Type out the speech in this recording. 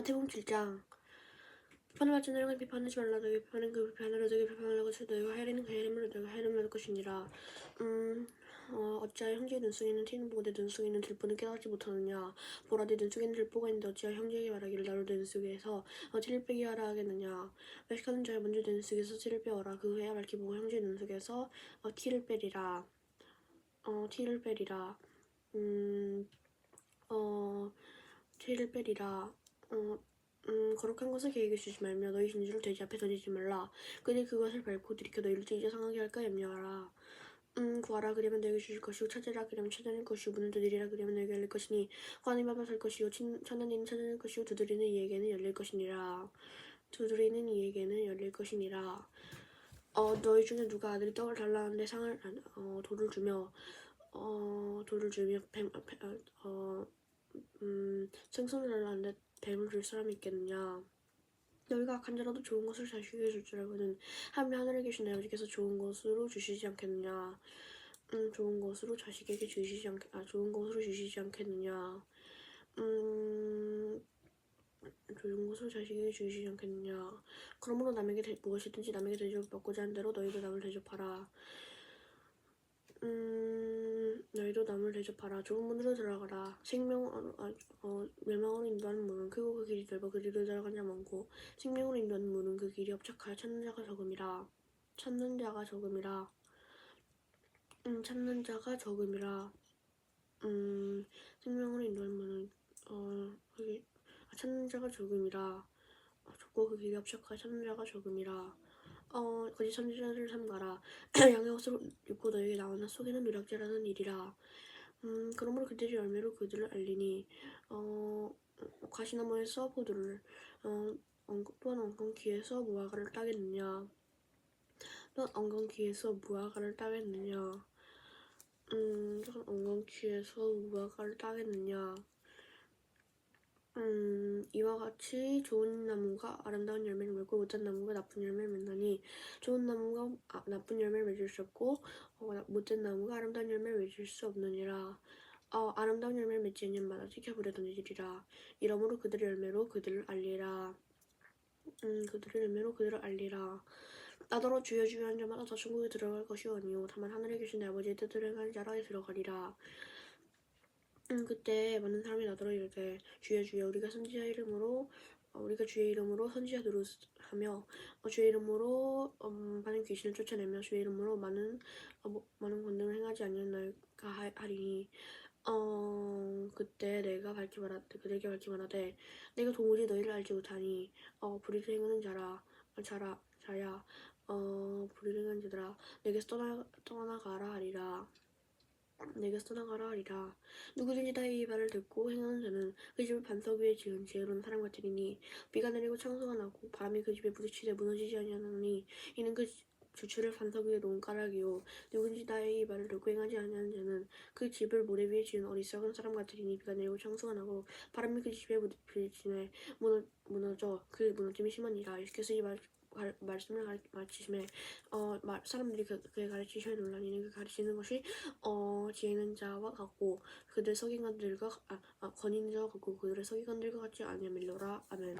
마태복음 7장. 비판을 받지 않으면 비판하지 말라 너희 비판은 그 비판으로 너희 비판을 하고 너희가 하야리는 그 하야림으로 너희가 하야림을 받을 것이니라. 음 어, 어찌하여 형제의 눈속에는 티는 보고 내 눈속에는 들보는 깨닫지 못하느냐? 보라 내 눈속에는 들보가 있는데 어찌하여 형제에게 말하기를 나로 내 눈속에서 어, 티를 빼게 하라 하겠느냐? 외식하는 자여 먼저 내 눈속에서 티를 빼어라. 그 후에 밝히 보고 형제의 눈속에서 어, 티를 빼리라. 어 티를 빼리라. 음 어, 티를 빼리라. 어, 음, 거룩한 것을 계획에 주지 말며 너희 진주를 돼지 앞에 던지지 말라. 그들이 그것을 밟고 들이켜 너희를 찢어 상하게 할까 염려하라. 음, 구하라 그러면 너에게 주실 것이요 찾으라 그러면 찾아낼 것이요 문을 두드리라 그러면 너에게 열릴 것이니 관이 밟아 설 것이요 친- 찾는 이는 찾아낼 것이요 두드리는 이에게는 열릴 것이니라. 두드리는 이에게는 열릴 것이니라. 어, 너희 중에 누가 아들이 떡을 달라는데 상을 안- 어, 돌을 주며 어, 돌을 주며 뱀, 뱀, 어, 음, 생선을 달라는데 뱀을 줄 사람이 있겠느냐? 너희가 자라도 좋은 것을 자식에게 줄 줄 알고는 하면 하늘에 계신 내 아버지께서 좋은 것으로 주시지 않겠느냐? 음, 좋은 것으로 자식에게 주시지 않, 아, 좋은 것으로 주시지 않겠느냐? 음, 좋은 것으로 자식에게 주시지 않겠느냐? 그러므로 남에게 대, 무엇이든지 남에게 대접받고자 한 대로 너희도 남을 대접하라. 음, 너희도 남을 대접하라. 좋은 문으로 들어가라. 생명, 어, 어, 어, 멸망으로 인도하는 문은 크고 그 길이 넓어 그리로 들어가는 자 많고 생명으로 인도하는 문은 그 길이 협착하여 찾는 자가 적음이라. 찾는 자가 적음이라. 음, 찾는 자가 적음이라. 음, 생명으로 인도하는 문은 어, 그 길, 아, 찾는 자가 적음이라. 어, 적고 그 길이 협착하여 찾는 자가 적음이라. 어, 거짓 선지자를 삼가라. 양의 옷을 입고 너에게 나오나 속에는 노략질하는 일이라. 음, 그러므로 그들이 열매로 그들을 알리니, 어, 가시나무에서 포도를, 어, 엉- 또한 엉겅퀴에서 무화과를 따겠느냐. 또한 엉겅퀴에서 무화과를 따겠느냐. 음, 또한 엉겅퀴에서 무화과를 따겠느냐. 음, 이와 같이 좋은 나무가 아름다운 열매를 맺고 못한 나무가 나쁜 열매를 맺나니 좋은 나무가 아, 나쁜 열매를 맺을 수 없고 어, 나- 못된 나무가 아름다운 열매를 맺을 수 없느니라. 어, 아름다운 열매를 맺지 않는 마다 지켜불에 던지리라. 이러므로 그들의 열매로 그들을 알리라. 음, 그들의 열매로 그들을 알리라. 나더러 주여 주여 한 자마다 저 천국에 들어갈 것이 아니요 다만 하늘에 계신 내 아버지의 뜻을 행하는 자라 들어가리라. 음, 그때 많은 사람이 나더러 주여 주여 우리가 선지자 이름으로 어, 우리가 주의 이름으로 선지자 노릇하며 어, 주의 이름으로 음, 많은 귀신을 쫓아내며 주의 이름으로 많은 어, 뭐, 많은 권능을 행하지 하- 하리니 어 그때 내가 밝히 말하되 그들에게 밝히 말하되 내가 도무지 너희를 알지 못하니 어 불의를 행하는 자라 어, 자라 자야 어 불의를 행하는 자들아 내게서 떠나 떠나가라 하리라 내게서 떠나가라 하리라. 누구든지 다이 말을 듣고 행하는 자는 그 집을 반석 위에 지은 지혜로운 사람 같으리니 비가 내리고 창수가 나고 바람이 그 집에 부딪히되 무너지지 아니하나니 이는 그 주추를 반석 위에 놓은 까닭이요. 누구든지 다이 말을 듣고 행하지 아니하는 자는 그 집을 모래 위에 지은 어리석은 사람 같으리니 비가 내리고 창수가 나고 바람이 그 집에 부딪히되 무너, 무너져 그 무너짐이 심하니라. 예수께서 이 말, 말, 말씀을 가르- 가르치심에 어, 말, 사람들이 그, 그의 가르치심에 놀라니 그 가르치는 것이 어, 지혜 있는 자와 같고 그들 서기관들과 아, 아, 권위 있는 자와 같고 그들의 서기관들과 같지 아니하밀로라. 아멘